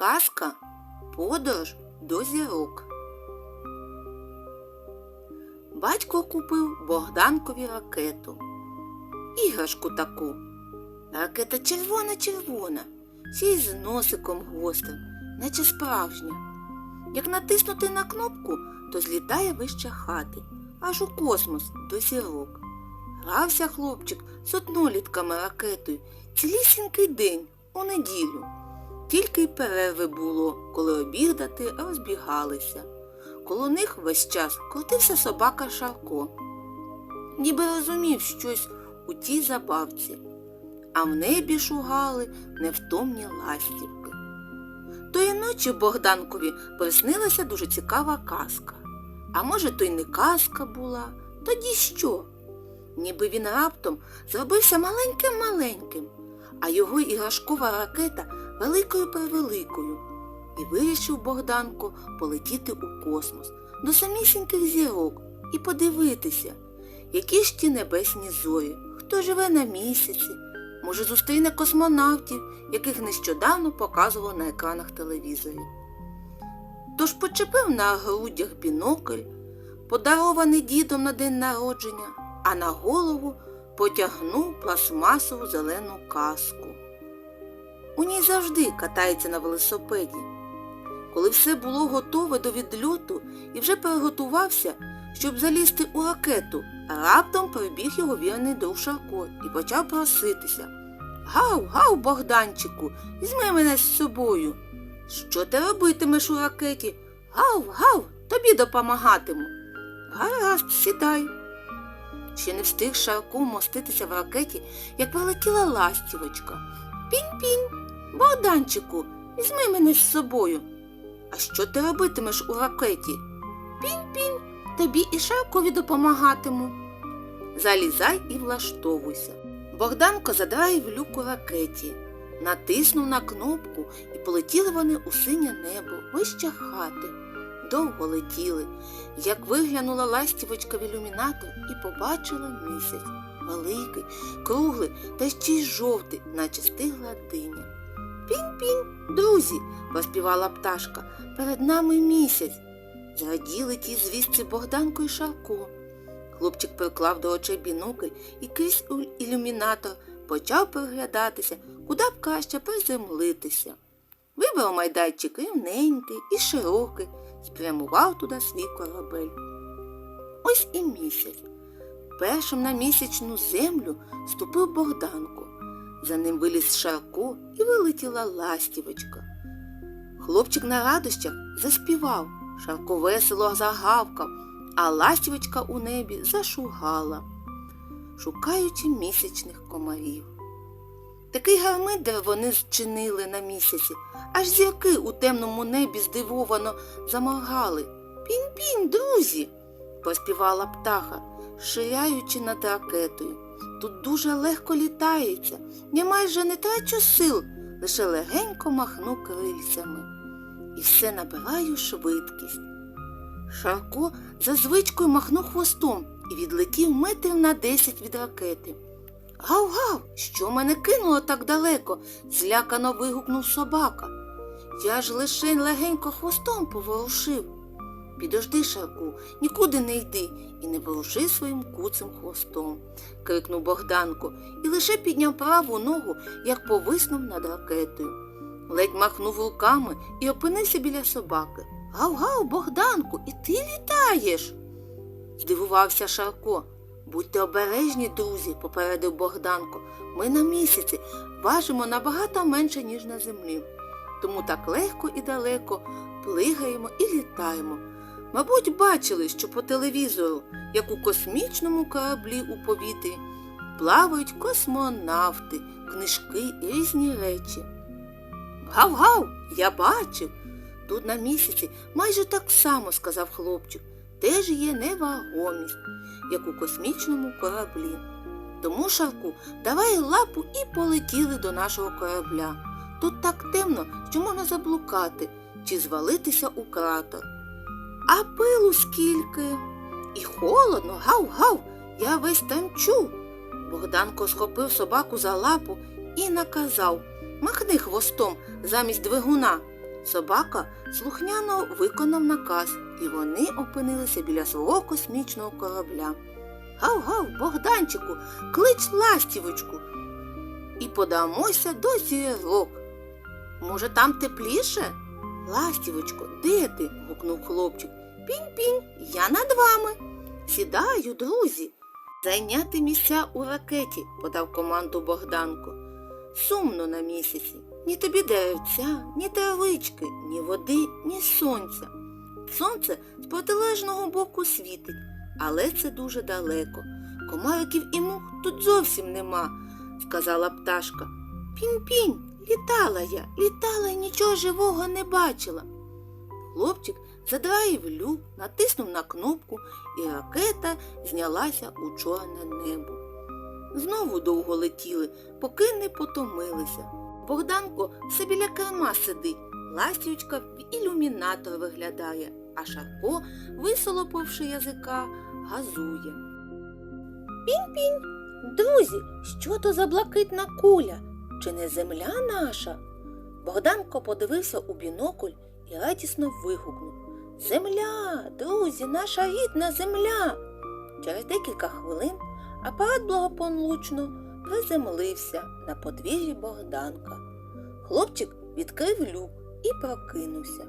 Казка Подорож до зірок. Батько купив Богданкові ракету. Іграшку таку. Ракета червона-червона, ще й з носиком гострим, наче справжня. Як натиснути на кнопку, то злітає вище хати, аж у космос до зірок. Грався хлопчик з однолітками ракетою цілісінький день у неділю. Тільки й перерви було, коли обідати розбігалися. Коло них весь час крутився собака Шарко. Ніби розумів щось у тій забавці, а в небі шугали невтомні ластівки. Тої ночі Богданкові приснилася дуже цікава казка. А може, то й не казка була, тоді що? Ніби він раптом зробився маленьким-маленьким, а його іграшкова ракета великою-превеликою. І вирішив Богданко полетіти у космос до самісіньких зірок і подивитися, які ж ті небесні зорі, хто живе на місяці, може зустріне космонавтів, яких нещодавно показували на екранах телевізорів. Тож почепив на грудях бінокль, подарований дідом на день народження, а на голову потягнув пластмасову зелену каску. У ній завжди катається на велосипеді. Коли все було готове до відльоту і вже переготувався, щоб залізти у ракету, раптом прибіг його вірний друг Шарко і почав проситися. Гав, гав, Богданчику, візьми мене з собою. Що ти робитимеш у ракеті? Гав, гав, тобі допомагатиму. Гаразд, сідай. Ще не встиг Шарко моститися в ракеті, як прилетіла ластівочка. Пінь-пінь, Богданчику, візьми мене з собою. А що ти робитимеш у ракеті? Пінь-пінь, тобі і Шаркові допомагатиму. Залізай і влаштовуйся. Богданко задраїв люк у ракеті, натиснув на кнопку і полетіли вони у синє небо, вище хати. Довго летіли, як виглянула ластівочка в ілюмінатор і побачила місяць. Великий, круглий та ще й жовтий, наче стигла диня. Пінь-пінь, друзі, поспівала пташка, перед нами місяць. Зраділи ті звістці Богданко і Шарко. Хлопчик приклав до очей бінокль і крізь ілюмінатор почав приглядатися, куди б краще приземлитися. Вибрав майданчик рівненький і широкий, спрямував туди свій корабель. Ось і місяць. Першим на місячну землю ступив Богданко. За ним виліз Шарко і вилетіла ластівочка. Хлопчик на радощах заспівав, Шарко весело загавкав, а ластівочка у небі зашугала, шукаючи місячних комарів. Такий гармидер вони зчинили на місяці, аж зірки у темному небі здивовано заморгали. Пінь-пінь, друзі, поспівала птаха, ширяючи над ракетою. Тут дуже легко літається, я майже не трачу сил, лише легенько махну крильцями. І все набираю швидкість. Шарко за звичкою махнув хвостом і відлетів метрів на десять від ракети. Гав-гав, що мене кинуло так далеко? злякано вигукнув собака. Я ж лише легенько хвостом поворушив. Підожди, Шарку, нікуди не йди і не воруши своїм куцим хвостом, крикнув Богданко і лише підняв праву ногу, як повиснув над ракетою. Ледь махнув руками і опинився біля собаки. Гав-гав, Богданку, і ти літаєш. Здивувався Шарко. Будьте обережні, друзі, попередив Богданко. Ми на місяці важимо набагато менше, ніж на землі. Тому так легко і далеко плигаємо і літаємо. Мабуть, бачили, що по телевізору, як у космічному кораблі у повітрі, плавають космонавти, книжки і різні речі. Гав-гав, я бачив. Тут на місяці майже так само, сказав хлопчик, теж є невагомість, як у космічному кораблі. Тому, Шарку, давай лапу і полетіли до нашого корабля. Тут так темно, що можна заблукати чи звалитися у кратер. А пилу скільки? І холодно, гав-гав, я весь танчу. Богданко схопив собаку за лапу і наказав Махни хвостом замість двигуна. Собака слухняно виконав наказ, і вони опинилися біля свого космічного корабля. Гав-гав, Богданчику, клич ластівочку. І подамося до зірок. Може, там тепліше? Ластівочко, де ти? гукнув хлопчик. Пінь-пінь, я над вами. Сідаю, друзі. Зайняти місця у ракеті, подав команду Богданко. Сумно на місяці. Ні тобі деревця, ні травички, ні води, ні сонця. Сонце з протилежного боку світить, але це дуже далеко. Комариків і мух тут зовсім нема, сказала пташка. Пінь-пінь, літала я, літала і нічого живого не бачила. Хлопчик задраїв люк, натиснув на кнопку, і ракета знялася у чорне небо. Знову довго летіли, поки не потомилися. Богданко все біля керма сидить, ластівочка в ілюмінатор виглядає, а Шарко, висолопивши язика, газує. Пінь-пінь, друзі, що то за блакитна куля? Чи не земля наша? Богданко подивився у бінокль і радісно вигукнув. Земля, друзі, наша рідна земля. Через декілька хвилин апарат благополучно приземлився на подвір'ї Богданка. Хлопчик відкрив люк і прокинувся.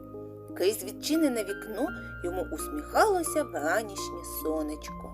Крізь відчинене вікно йому усміхалося вранішнє сонечко.